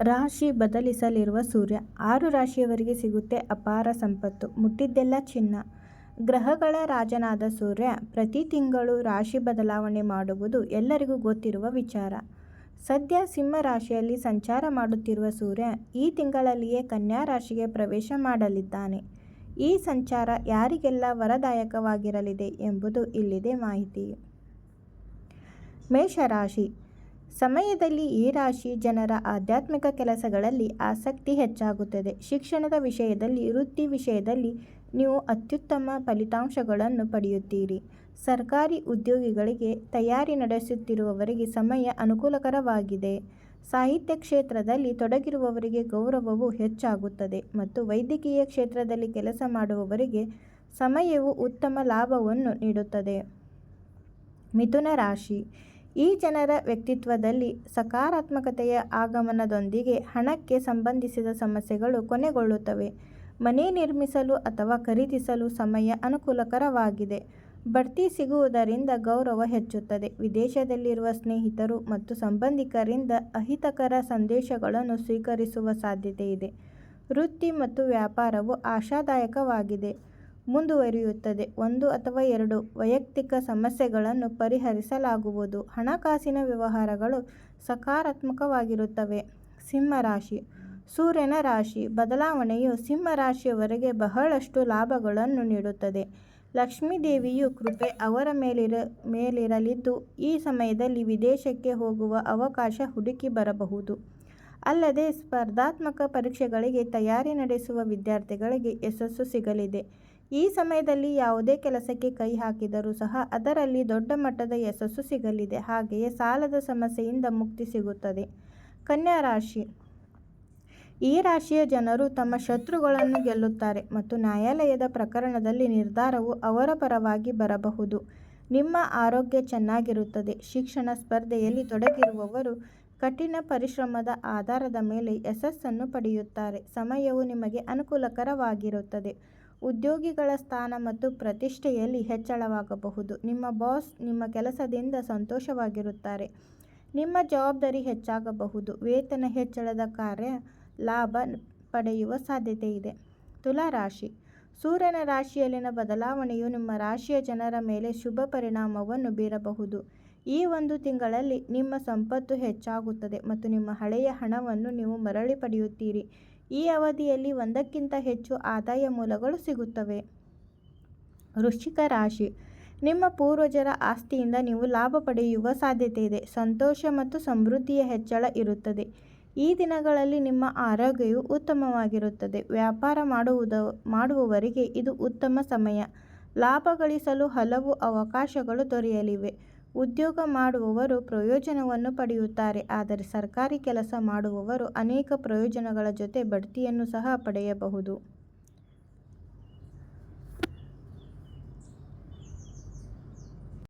ರಾಶಿ ಬದಲಿಸಲಿರುವ ಸೂರ್ಯ. ಆರು ರಾಶಿಯವರಿಗೆ ಸಿಗುತ್ತೆ ಅಪಾರ ಸಂಪತ್ತು. ಮುಟ್ಟಿದ್ದೆಲ್ಲ ಚಿನ್ನ. ಗ್ರಹಗಳ ರಾಜನಾದ ಸೂರ್ಯ ಪ್ರತಿ ತಿಂಗಳು ರಾಶಿ ಬದಲಾವಣೆ ಮಾಡುವುದು ಎಲ್ಲರಿಗೂ ಗೊತ್ತಿರುವ ವಿಚಾರ. ಸದ್ಯ ಸಿಂಹ ರಾಶಿಯಲ್ಲಿ ಸಂಚಾರ ಮಾಡುತ್ತಿರುವ ಸೂರ್ಯ ಈ ತಿಂಗಳಲ್ಲಿಯೇ ಕನ್ಯಾ ರಾಶಿಗೆ ಪ್ರವೇಶ ಮಾಡಲಿದ್ದಾನೆ. ಈ ಸಂಚಾರ ಯಾರಿಗೆಲ್ಲ ವರದಾಯಕವಾಗಿರಲಿದೆ ಎಂಬುದು ಇಲ್ಲಿದೆ ಮಾಹಿತಿ. ಮೇಷರಾಶಿ. ಸಮಯದಲ್ಲಿ ಈ ರಾಶಿ ಜನರ ಆಧ್ಯಾತ್ಮಿಕ ಕೆಲಸಗಳಲ್ಲಿ ಆಸಕ್ತಿ ಹೆಚ್ಚಾಗುತ್ತದೆ. ಶಿಕ್ಷಣದ ವಿಷಯದಲ್ಲಿ, ವೃತ್ತಿ ವಿಷಯದಲ್ಲಿ ನೀವು ಅತ್ಯುತ್ತಮ ಫಲಿತಾಂಶಗಳನ್ನು ಪಡೆಯುತ್ತೀರಿ. ಸರ್ಕಾರಿ ಉದ್ಯೋಗಿಗಳಿಗೆ ತಯಾರಿ ನಡೆಸುತ್ತಿರುವವರಿಗೆ ಸಮಯ ಅನುಕೂಲಕರವಾಗಿದೆ. ಸಾಹಿತ್ಯ ಕ್ಷೇತ್ರದಲ್ಲಿ ತೊಡಗಿರುವವರಿಗೆ ಗೌರವವು ಹೆಚ್ಚಾಗುತ್ತದೆ ಮತ್ತು ವೈದ್ಯಕೀಯ ಕ್ಷೇತ್ರದಲ್ಲಿ ಕೆಲಸ ಮಾಡುವವರಿಗೆ ಸಮಯವು ಉತ್ತಮ ಲಾಭವನ್ನು ನೀಡುತ್ತದೆ. ಮಿಥುನ ರಾಶಿ ಈ ಜನರ ವ್ಯಕ್ತಿತ್ವದಲ್ಲಿ ಸಕಾರಾತ್ಮಕತೆಯ ಆಗಮನದೊಂದಿಗೆ ಹಣಕ್ಕೆ ಸಂಬಂಧಿಸಿದ ಸಮಸ್ಯೆಗಳು ಕೊನೆಗೊಳ್ಳುತ್ತವೆ. ಮನೆ ನಿರ್ಮಿಸಲು ಅಥವಾ ಖರೀದಿಸಲು ಸಮಯ ಅನುಕೂಲಕರವಾಗಿದೆ. ಬಡ್ತಿ ಸಿಗುವುದರಿಂದ ಗೌರವ ಹೆಚ್ಚುತ್ತದೆ. ವಿದೇಶದಲ್ಲಿರುವ ಸ್ನೇಹಿತರು ಮತ್ತು ಸಂಬಂಧಿಕರಿಂದ ಅಹಿತಕರ ಸಂದೇಶಗಳನ್ನು ಸ್ವೀಕರಿಸುವ ಸಾಧ್ಯತೆ ಇದೆ ವೃತ್ತಿ ಮತ್ತು ವ್ಯಾಪಾರವು ಆಶಾದಾಯಕವಾಗಿದೆ. ಮುಂದುವರಿಯುತ್ತದೆ. ಒಂದು ಅಥವಾ ಎರಡು ವೈಯಕ್ತಿಕ ಸಮಸ್ಯೆಗಳನ್ನು ಪರಿಹರಿಸಲಾಗುವುದು. ಹಣಕಾಸಿನ ವ್ಯವಹಾರಗಳು ಸಕಾರಾತ್ಮಕವಾಗಿರುತ್ತವೆ. ಸಿಂಹ ರಾಶಿ. ಸೂರ್ಯನ ರಾಶಿ. ಬದಲಾವಣೆಯು ಸಿಂಹ ರಾಶಿಯವರೆಗೆ ಬಹಳಷ್ಟು ಲಾಭಗಳನ್ನು ನೀಡುತ್ತದೆ. ಲಕ್ಷ್ಮೀದೇವಿಯು ಕೃಪೆ ಅವರ ಮೇಲಿರ, ಮೇಲಿರಲಿದ್ದು, ಈ ಸಮಯದಲ್ಲಿ ವಿದೇಶಕ್ಕೆ ಹೋಗುವ ಅವಕಾಶ ಹುಡುಕಿ ಬರಬಹುದು. ಅಲ್ಲದೆ ಸ್ಪರ್ಧಾತ್ಮಕ ಪರೀಕ್ಷೆಗಳಿಗೆ ತಯಾರಿ ನಡೆಸುವ ವಿದ್ಯಾರ್ಥಿಗಳಿಗೆ ಯಶಸ್ಸು ಸಿಗಲಿದೆ. ಈ ಸಮಯದಲ್ಲಿ ಯಾವುದೇ ಕೆಲಸಕ್ಕೆ ಕೈ ಹಾಕಿದರೂ ಸಹ ಅದರಲ್ಲಿ ದೊಡ್ಡ ಮಟ್ಟದ ಯಶಸ್ಸು ಸಿಗಲಿದೆ. ಹಾಗೆಯೇ ಸಾಲದ ಸಮಸ್ಯೆಯಿಂದ ಮುಕ್ತಿ ಸಿಗುತ್ತದೆ. ಕನ್ಯಾ ರಾಶಿ. ಈ ರಾಶಿಯ ಜನರು ತಮ್ಮ ಶತ್ರುಗಳನ್ನು ಗೆಲ್ಲುತ್ತಾರೆ ಮತ್ತು ನ್ಯಾಯಾಲಯದ ಪ್ರಕರಣದಲ್ಲಿ ನಿರ್ಧಾರವು ಅವರ ಪರವಾಗಿ ಬರಬಹುದು. ನಿಮ್ಮ ಆರೋಗ್ಯ ಚೆನ್ನಾಗಿರುತ್ತದೆ. ಶಿಕ್ಷಣ ಸ್ಪರ್ಧೆಯಲ್ಲಿ ತೊಡಗಿರುವವರು ಕಠಿಣ ಪರಿಶ್ರಮದ ಆಧಾರದ ಮೇಲೆ ಯಶಸ್ಸನ್ನು ಪಡೆಯುತ್ತಾರೆ. ಸಮಯವು ನಿಮಗೆ ಅನುಕೂಲಕರವಾಗಿರುತ್ತದೆ. ಉದ್ಯೋಗಿಗಳ ಸ್ಥಾನ ಮತ್ತು ಪ್ರತಿಷ್ಠೆಯಲ್ಲಿ ಹೆಚ್ಚಳವಾಗಬಹುದು. ನಿಮ್ಮ ಬಾಸ್ ನಿಮ್ಮ ಕೆಲಸದಿಂದ ಸಂತೋಷವಾಗಿರುತ್ತಾರೆ. ನಿಮ್ಮ ಜವಾಬ್ದಾರಿ ಹೆಚ್ಚಾಗಬಹುದು. ವೇತನ ಹೆಚ್ಚಳದ ಕಾರ್ಯ ಲಾಭ ಪಡೆಯುವ ಸಾಧ್ಯತೆ ಇದೆ ತುಲಾ ರಾಶಿ. ಸೂರ್ಯನ ರಾಶಿಯಲ್ಲಿನ ಬದಲಾವಣೆಯು ನಿಮ್ಮ ರಾಶಿಯ ಜನರ ಮೇಲೆ ಶುಭ ಪರಿಣಾಮವನ್ನು ಬೀರಬಹುದು. ಈ ಒಂದು ತಿಂಗಳಲ್ಲಿ ನಿಮ್ಮ ಸಂಪತ್ತು ಹೆಚ್ಚಾಗುತ್ತದೆ ಮತ್ತು ನಿಮ್ಮ ಹಳೆಯ ಹಣವನ್ನು ನೀವು ಮರಳಿ ಪಡೆಯುತ್ತೀರಿ. ಈ ಅವಧಿಯಲ್ಲಿ ಒಂದಕ್ಕಿಂತ ಹೆಚ್ಚು ಆದಾಯ ಮೂಲಗಳು ಸಿಗುತ್ತವೆ. ವೃಶ್ಚಿಕ ರಾಶಿ. ನಿಮ್ಮ ಪೂರ್ವಜರ ಆಸ್ತಿಯಿಂದ ನೀವು ಲಾಭ ಪಡೆಯುವ ಸಾಧ್ಯತೆ ಇದೆ. ಸಂತೋಷ ಮತ್ತು ಸಮೃದ್ಧಿಯ ಹೆಚ್ಚಳ ಇರುತ್ತದೆ. ಈ ದಿನಗಳಲ್ಲಿ ನಿಮ್ಮ ಆರೋಗ್ಯವು ಉತ್ತಮವಾಗಿರುತ್ತದೆ. ವ್ಯಾಪಾರ ಮಾಡುವುದ, ಮಾಡುವವರಿಗೆ ಇದು ಉತ್ತಮ ಸಮಯ. ಲಾಭ ಗಳಿಸಲು ಹಲವು ಅವಕಾಶಗಳು ದೊರೆಯಲಿವೆ. ಉದ್ಯೋಗ ಮಾಡುವವರು ಪ್ರಯೋಜನವನ್ನು ಪಡೆಯುತ್ತಾರೆ ಆದರೆ ಸರ್ಕಾರಿ ಕೆಲಸ ಮಾಡುವವರು ಅನೇಕ ಪ್ರಯೋಜನಗಳ ಜೊತೆ ಬಡ್ತಿಯನ್ನು ಸಹ ಪಡೆಯಬಹುದು.